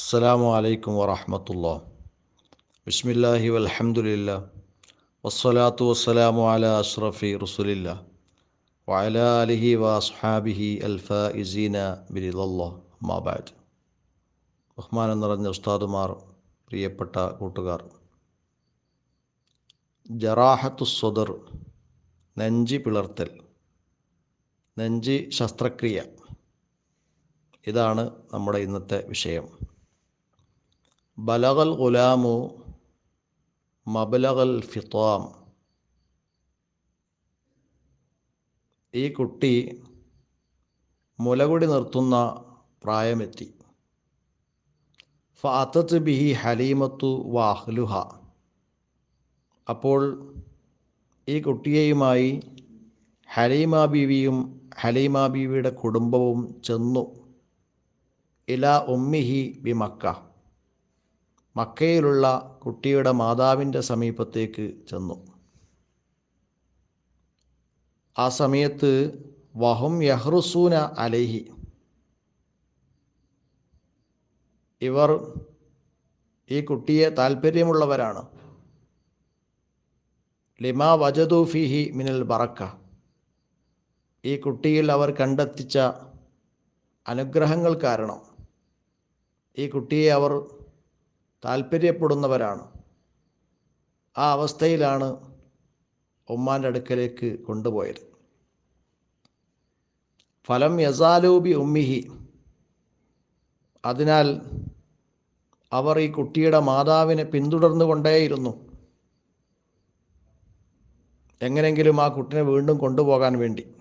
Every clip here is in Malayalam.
അസ്സലാമു അലൈക്കും വറഹമത്തുള്ള. ബിസ്മില്ലാഹി വലഹമുല്ല വസ്സലാത്തു വസ്സലാമു അല അഷ്റഫി റസുലില്ല. വഅല അലിഹി വസ്ഹാബിഹി അൽഫീന ബിരിദല്ല. മാബാദ് ബഹ്മാനം നിറഞ്ഞ ഉസ്താദുമാർ പ്രിയപ്പെട്ട കൂട്ടുകാർ. ജറാഹത്തു സ്വദർ നെഞ്ചി പിളർത്തൽ നെഞ്ചി ശസ്ത്രക്രിയ. ഇതാണ് നമ്മുടെ ഇന്നത്തെ വിഷയം. ബലഗൽ ഗുലാമു മബലഗൽ ഫിത്താം ഈ കുട്ടി മുലകുടി നിർത്തുന്ന പ്രായമെത്തി. ഫാത്തത്ത് ബിഹി ഹലീമത്തു വാഹ്ലുഹ. അപ്പോൾ ഈ കുട്ടിയെയുമായി ഹലീമ ബീവിയും ഹലീമ ബീവിയുടെ കുടുംബവും ചെന്നു. ഇല ഉമ്മിഹി ബി മക്ക. മക്കയിലുള്ള കുട്ടിയുടെ മാതാവിന്റെ സമീപത്തേക്ക് ചെന്നു. ആ സമയത്ത് വഹും യഹ്റുസൂന അലൈഹി. ഇവർ ഈ കുട്ടിയെ താല്പര്യമുള്ളവരാണ് ലിമ വജദു ഫിഹി മിനൽ ബറക്ക. ഈ കുട്ടിയിൽ അവർ കണ്ടെത്തിച്ച അനുഗ്രഹങ്ങൾ കാരണം ഈ കുട്ടിയെ അവർ താല്പര്യപ്പെടുന്നവരാണ്. ആ അവസ്ഥയിലാണ് ഉമ്മാന്റെ അടുക്കലേക്ക് കൊണ്ടുപോയത്. ഫലം യസാലൂബി ഉമ്മിഹി. അതിനാൽ അവർ ഈ കുട്ടിയുടെ മാതാവിനെ പിന്തുടർന്നു കൊണ്ടേയിരുന്നു. എങ്ങനെങ്കിലും ആ കുട്ടിനെ വീണ്ടും കൊണ്ടുപോകാൻ വേണ്ടി.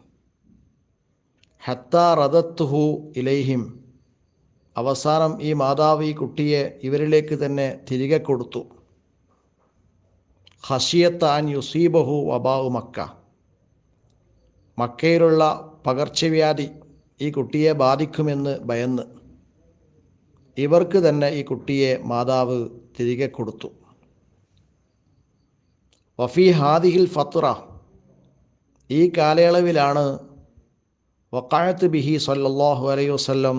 ഹത്ത റദത്തുഹു ഇലൈഹിം. അവസാനം ഈ മാതാവ് ഈ കുട്ടിയെ ഇവരിലേക്ക് തന്നെ തിരികെ കൊടുത്തു. ഹസിയത്താൻ യുസീബഹു വബാവു മക്ക. മക്കയിലുള്ള പകർച്ചവ്യാധി ഈ കുട്ടിയെ ബാധിക്കുമെന്ന് ഭയന്ന് ഇവർക്ക് തന്നെ ഈ കുട്ടിയെ മാതാവ് തിരികെ കൊടുത്തു. വഫി ഹാദിഹിൽ ഫത്ര ഈ കാലയളവിലാണ് വക്കായത്ത് ബിഹി സല്ലാഹു അലൈഹി വസല്ലം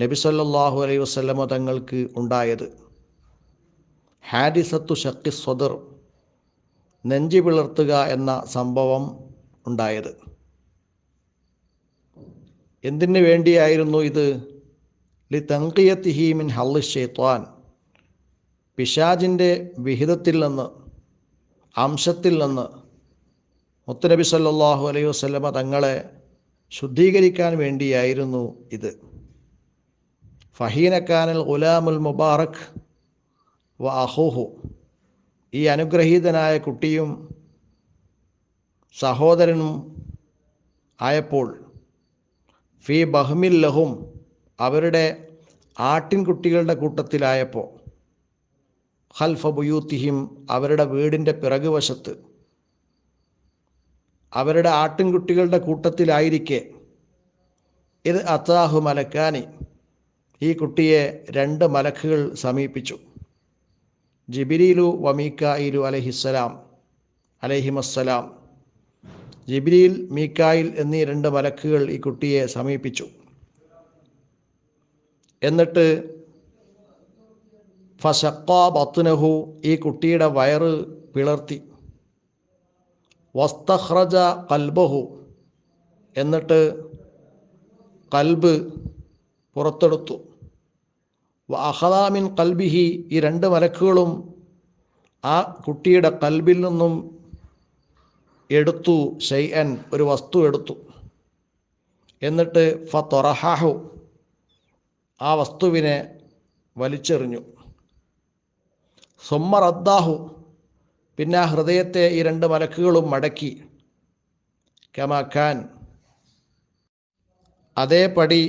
നബി സല്ലല്ലാഹു അലൈഹി വസ്ലമ തങ്ങൾക്ക് ഉണ്ടായത് ഹാരിസത്തു ഷക്കി സ്വദർ നെഞ്ചി പിളർത്തുക എന്ന സംഭവം ഉണ്ടായത്. എന്തിനു വേണ്ടിയായിരുന്നു ഇത്? ലി തങ്കിയത്തിഹി മിൻ ഹള്ളി ഷെയ്ത്വാൻ പിശാജിന്റെ വിഹിതത്തിൽ നിന്ന് അംശത്തിൽ നിന്ന് മുത്തനബി സല്ലാഹു അലൈഹി വസ്ലമ തങ്ങളെ ശുദ്ധീകരിക്കാൻ വേണ്ടിയായിരുന്നു ഇത്. ഫഹീനക്കാനൽ ഗുലാമുൽ മുബാറക് വ അഹൂഹു. ഈ അനുഗ്രഹീതനായ കുട്ടിയും സഹോദരനും ആയപ്പോൾ ഫി ബഹ്മിൽ ലഹും അവരുടെ ആട്ടിൻകുട്ടികളുടെ കൂട്ടത്തിലായപ്പോൾ ഹൽഫ ബുയൂത്തിഹിം അവരുടെ വീടിന്റെ പിറകുവശത്ത് അവരുടെ ആട്ടിൻകുട്ടികളുടെ കൂട്ടത്തിലായിരിക്കെ. ഇത് അത്താഹു മലക്കാനി. ഈ കുട്ടിയെ രണ്ട് മലക്കുകൾ സമീപിച്ചു. ജിബിരിലു വമീക്കായിലു അലഹിസ്സലാം അലഹിമസ്സലാം. ജിബിരിയിൽ മീക്കായിൽ എന്നീ രണ്ട് മലക്കുകൾ ഈ കുട്ടിയെ സമീപിച്ചു. എന്നിട്ട് ഫസക്ക ബത്തുനഹു ഈ കുട്ടിയുടെ വയറ് പിളർത്തി. വസ്തഹ്റജ കൽബഹു എന്നിട്ട് കൽബ് പുറത്തെടുത്തു. അഹദാമിൻ കൽബിഹി ഈ രണ്ട് മലക്കുകളും ആ കുട്ടിയുടെ കൽബിൽ നിന്നും എടുത്തു ഷെയ്അൻ ഒരു വസ്തു എടുത്തു. എന്നിട്ട് ഫ തൊറഹാഹു ആ വസ്തുവിനെ വലിച്ചെറിഞ്ഞു. സുമ്മ റദ്ദാഹു പിന്നെ ആ ഹൃദയത്തെ ഈ രണ്ട് മലക്കുകളും മടക്കി. കമാക്കാൻ അതേപടി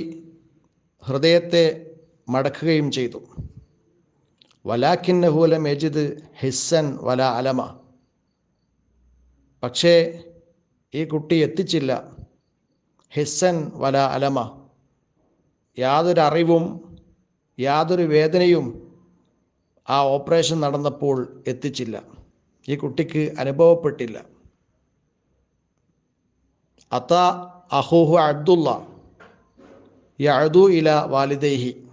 ഹൃദയത്തെ മടക്കുകയും ചെയ്തു. വലാഖിന്നഹൂല മെജിദ് ഹിസ്സൻ വല അലമ. പക്ഷേ ഈ കുട്ടി എത്തിച്ചില്ല. ഹിസ്സൻ വല അലമ. യാതൊരു അറിവും യാതൊരു വേദനയും ആ ഓപ്പറേഷൻ നടന്നപ്പോൾ എത്തിച്ചില്ല. ഈ കുട്ടിക്ക് അനുഭവപ്പെട്ടില്ല. അത്ത അഹൂഹു അബ്ദുള്ള യഅദു ഇല വാലിദൈഹി.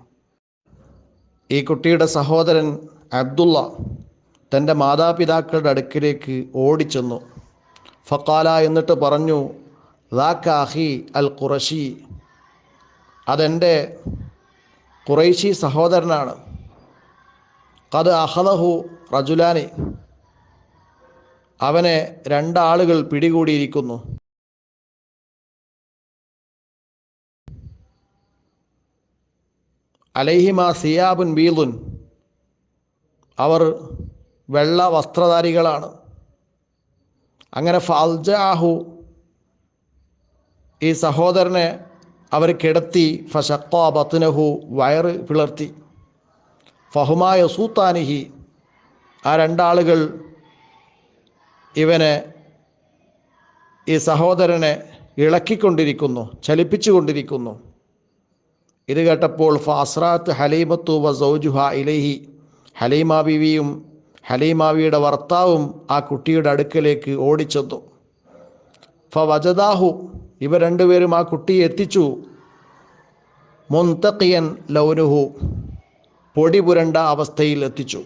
ഈ കുട്ടിയുടെ സഹോദരൻ അബ്ദുള്ള തന്റെ മാതാപിതാക്കളുടെ അടുക്കിലേക്ക് ഓടിച്ചെന്നു. ഫക്കാല എന്നിട്ട് പറഞ്ഞു ദാഖാഹി അൽ ഖുറഷി അതെന്റെ ഖുറൈശി സഹോദരനാണ്. കത് അഹദഹു റജുലാനി. അവനെ രണ്ടാളുകൾ പിടികൂടിയിരിക്കുന്നു. അലൈഹിമ സിയാബുൻ ബീദുൻ. അവർ വെള്ള വസ്ത്രധാരികളാണ്. അങ്ങനെ ഫൽജാഹു ഈ സഹോദരനെ അവർ കിടത്തി. ഫഷക്ക ബത്തുനഹു വയറ് പിളർത്തി. ഫഹുമായ സൂത്താനിഹി ആ രണ്ടാളുകൾ ഇവനെ ഈ സഹോദരനെ ഇളക്കിക്കൊണ്ടിരിക്കുന്നു ചലിപ്പിച്ചുകൊണ്ടിരിക്കുന്നു. ഇത് കേട്ടപ്പോൾ ഫാസ്രാത്ത് ഹലീമത്തു വ സൗജുഹ ഇലഹി. ഹലീമ ബിവിയും ഹലീമാവിയുടെ ഭർത്താവും ആ കുട്ടിയുടെ അടുക്കലേക്ക് ഓടിച്ചെന്നു. ഫ വജദാഹു ഇവ രണ്ടുപേരും ആ കുട്ടിയെ എത്തിച്ചു. മുന്തക്കിയൻ ലൗനുഹു പൊടി പുരണ്ട അവസ്ഥയിൽ എത്തിച്ചു.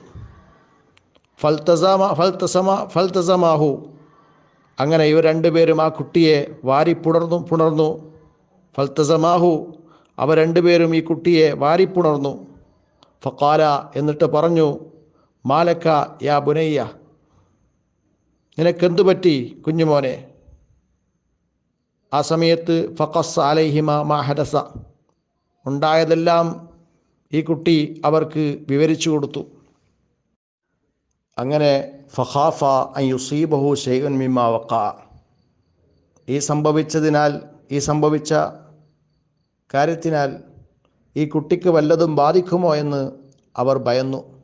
ഫൽത്തസമ ഫൽത്തസമ ഫൽത്തസമാഹു അങ്ങനെ ഇവർ രണ്ടുപേരും ആ കുട്ടിയെ വാരി പുണർന്നു. പുണർന്നു ഫൽത്തസമാഹു അവ രണ്ടുപേരും ഈ കുട്ടിയെ വാരിപ്പുണർന്നു. ഫക്കാല എന്നിട്ട് പറഞ്ഞു മാലക്ക യാ ബുനയ്യ നിനക്കെന്തു പറ്റി കുഞ്ഞുമോനെ? ആ സമയത്ത് ഫക്കസ് അലൈഹിമ മാഹദസ ഉണ്ടായതെല്ലാം ഈ കുട്ടി അവർക്ക് വിവരിച്ചു കൊടുത്തു. അങ്ങനെ ഫഖാഫ അയ്യുസീബഹു ഷെയ്ഖൻ മിമ്മ വക്ക ഈ സംഭവിച്ചതിനാൽ ഈ സംഭവിച്ച കാര്യത്തിനാൽ ഈ കുട്ടിക്ക് വല്ലതും ബാധിക്കുമോ എന്ന് അവർ ഭയന്നു.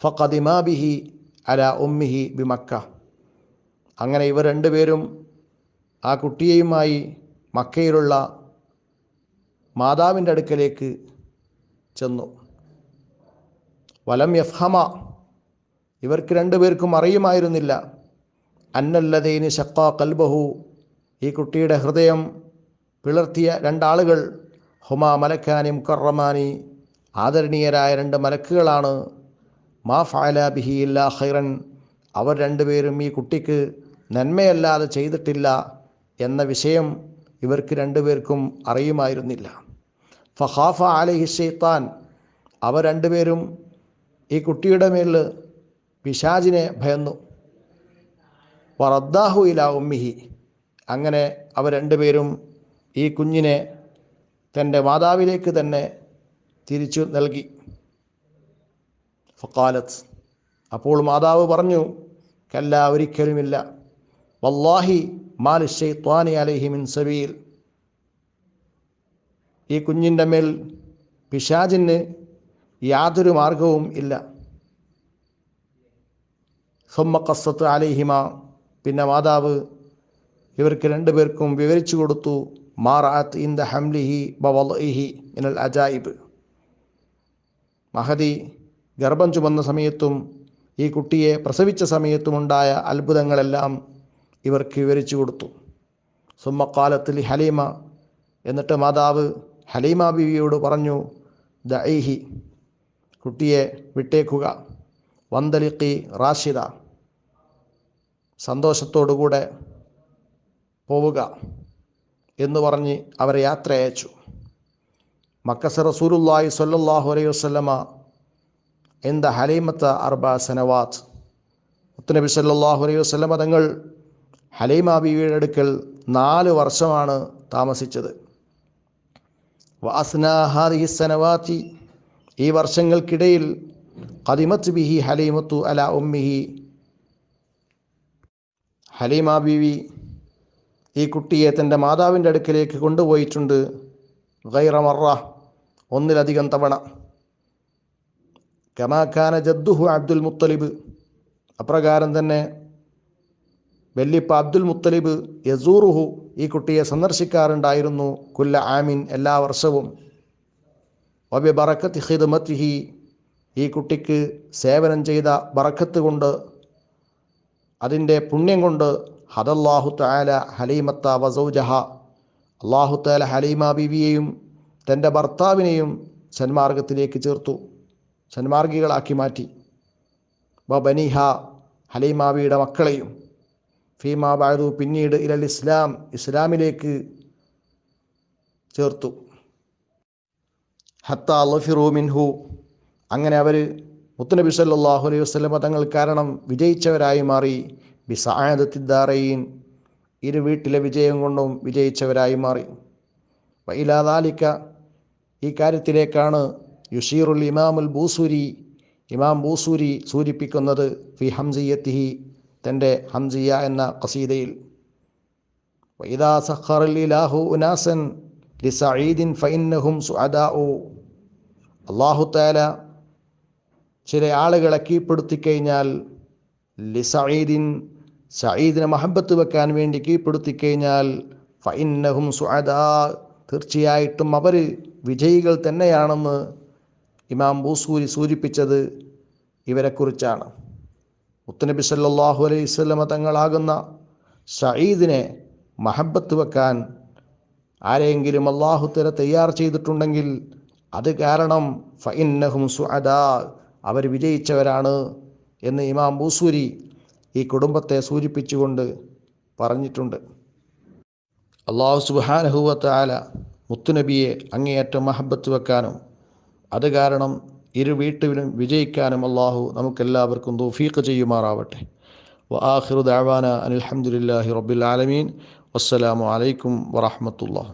ഫഖദിമാബിഹി അല ഉമ്മിഹി ബിമക്ക അങ്ങനെ ഇവർ രണ്ടുപേരും ആ കുട്ടിയെയുമായി മക്കയിലുള്ള മാതാവിന്റെ അടുക്കലേക്ക് ചെന്നു. വലം യഫ്ഹമ. ഇവർക്ക് രണ്ടുപേർക്കും അറിയുമായിരുന്നില്ല. അന്നല്ലതേന് ഷക്ക കൽബഹു. ഈ കുട്ടിയുടെ ഹൃദയം പിളർത്തിയ രണ്ടാളുകൾ ഹുമാ മലക്കാനി മുക്കറമാനി. ആദരണീയരായ രണ്ട് മലക്കുകളാണ്. മാ ഫാല ബിഹി ഇല്ലാ ഹൈറൻ അവർ രണ്ടുപേരും ഈ കുട്ടിക്ക് നന്മയല്ലാതെ ചെയ്തിട്ടില്ല എന്ന വിഷയം ഇവർക്ക് രണ്ടുപേർക്കും അറിയുമായിരുന്നില്ല. ഫഹാഫ അലഹി ഷെയ്ത്താൻ അവർ രണ്ടുപേരും ഈ കുട്ടിയുടെ മേൽ പിശാജിനെ ഭയന്നു. വറദ്ദാഹു ഇല ഉമ്മിഹി. അങ്ങനെ അവർ രണ്ടുപേരും ഈ കുഞ്ഞിനെ തന്റെ മാതാവിലേക്ക് തന്നെ തിരിച്ചു നൽകി. ഫക്കാലത്ത്. അപ്പോൾ മാതാവ് പറഞ്ഞു കല്ല ഒരിക്കലുമില്ല. വല്ലാഹി മാലി ഷെയ്ത്വാനി അലഹി മിൻ സബീൽ. ഈ കുഞ്ഞിന്റെ മേൽ പിശാജിന് യാതൊരു മാർഗവും ഇല്ല. സൊമ്മ കസ്സത്ത് അലഹിമ പിന്നെ മാതാവ് ഇവർക്ക് രണ്ടുപേർക്കും വിവരിച്ചു കൊടുത്തു. മാറാത്ത് ഇൻ ദ ഹംലിഹി ബവൽഹി ഇനൽ അജായിബ്. മഹദി ഗർഭം ചുമന്ന സമയത്തും ഈ കുട്ടിയെ പ്രസവിച്ച സമയത്തുമുണ്ടായ അത്ഭുതങ്ങളെല്ലാം ഇവർക്ക് വിവരിച്ചു കൊടുത്തു. സുമ്മക്കാലത്തിൽ ഹലീമ എന്നിട്ട് മാതാവ് ഹലീമ ബിവിയോട് പറഞ്ഞു ദൈഹി കുട്ടിയെ വിട്ടേക്കുക. വന്തലിക്കി റാഷിദ. സന്തോഷത്തോടുകൂടെ പോവുക. എന്ന് പറഞ്ഞ് അവരെ യാത്ര അയച്ചു മക്കസ റസൂലുല്ലായി സ്വല്ലല്ലാഹു അലൈഹി വസല്ലമ എന്ത ഹലൈമത്ത അർബ സനവാത്ത്. മുത്തുനബി സല്ലാഹു അലൈഹി വസല്ലമ തങ്ങൾ ഹലീമ ബീവിയുടെ അടുക്കൽ നാല് വർഷമാണ് താമസിച്ചത്. വാസ്നാഹാദി സനവാത്തി ഈ വർഷങ്ങൾക്കിടയിൽ കദിമത്ത് ബിഹി ഹലീമത്തു അല ഉമ്മിഹി. ഹലീമ ബീവി ഈ കുട്ടിയെ തന്റെ മാതാവിന്റെ അടുക്കലേക്ക് കൊണ്ടുപോയിട്ടുണ്ട്. ഗൈറമറ ഒന്നിലധികം തവണ. കമാഖാന ജദ്ദുഹു അബ്ദുൽ മുത്തലിബ്. അപ്രകാരം തന്നെ വെല്ലിപ്പ അബ്ദുൽ മുത്തലിബ് യസൂറുഹു ഈ കുട്ടിയെ സന്ദർശിക്കാറുണ്ടായിരുന്നു കുല്ല ആമിൻ എല്ലാ വർഷവും. വബി ബറക്കത്ത് ഹിദ്മത്തിഹി ഈ കുട്ടിക്ക് സേവനം ചെയ്ത ബറക്കത്ത് കൊണ്ട് അതിന്റെ പുണ്യം കൊണ്ട് ഹദല്ലാഹു താല ഹലീമത്ത വസൗജഹ. അള്ളാഹു താല ഹലീമ ബീവിയെയും തന്റെ ഭർത്താവിനെയും സന്മാർഗത്തിലേക്ക് ചേർത്തു. സന്മാർഗികളാക്കി മാറ്റി. ബനിഹ ഹലീമാവിയുടെ മക്കളെയും ഫീമാ ബാഴു പിന്നീട് ഇലൽ ഇസ്ലാം ഇസ്ലാമിലേക്ക് ചേർത്തു. ഹത്ത ലഫിറു മിൻഹു. അങ്ങനെ അവർ മുത്തുനബി സല്ലാഹു അലൈഹി വസ്ലം തങ്ങൾ കാരണം വിജയിച്ചവരായി മാറി. ബിസായദത്തിദ്ദാറയിൻ ഇരു വീട്ടിലെ വിജയം കൊണ്ടും വിജയിച്ചവരായി മാറി. വൈലാദാലിക്ക ഈ കാര്യത്തിലേക്കാണ് യുഷീറുൽ ഇമാമുൽ ബൂസൂരി ഇമാം ബൂസൂരി സൂചിപ്പിക്കുന്നത് ഫി ഹംസിയത്തിഹി തന്റെ ഹംസിയ എന്ന കസീദയിൽ വൈദാ സഖറിലാഹു ഉനാസൻ ലിസഈദിൻ ഫൈന്നഹും സുഅദാഉ. അള്ളാഹു താല ചില ആളുകളെ കീഴ്പ്പെടുത്തി കഴിഞ്ഞാൽ ലിസഈദിൻ സഈദിനെ മഹബത്ത് വെക്കാൻ വേണ്ടി കീഴ്പ്പെടുത്തി കഴിഞ്ഞാൽ ഫൈന്നഹും സുഅദാ തീർച്ചയായിട്ടും അവർ വിജയികൾ തന്നെയാണെന്ന് ഇമാം ബൂസൂരി സൂചിപ്പിച്ചത് ഇവരെക്കുറിച്ചാണ്. മുത്തനബി സല്ലാഹു അലൈഹി സ്വലമ തങ്ങളാകുന്ന സഈദിനെ മഹബത്ത് വെക്കാൻ ആരെങ്കിലും അള്ളാഹു തര തയ്യാർ ചെയ്തിട്ടുണ്ടെങ്കിൽ അത് കാരണം ഫൈന്നഹും സുഅദാ അവർ വിജയിച്ചവരാണ് എന്ന് ഇമാം ബൂസൂരി ഈ കുടുംബത്തെ സൂചിപ്പിച്ചുകൊണ്ട് പറഞ്ഞിട്ടുണ്ട്. അള്ളാഹു സുബാനഹുവത്ത് ആല മുത്തുനബിയെ അങ്ങേയറ്റം മഹബത്ത് വെക്കാനും അത് കാരണം ഇരു വീട്ടിലും വിജയിക്കാനും അള്ളാഹു നമുക്കെല്ലാവർക്കും തൗഫീഖ് ചെയ്യുമാറാവട്ടെ. വആഖിറു ദഅവാന അനിൽ ഹംദുലില്ലാഹി റബ്ബിൽ ആലമീൻ. വസ്സലാമു അലൈക്കും വറഹ്മത്തുള്ളാഹി.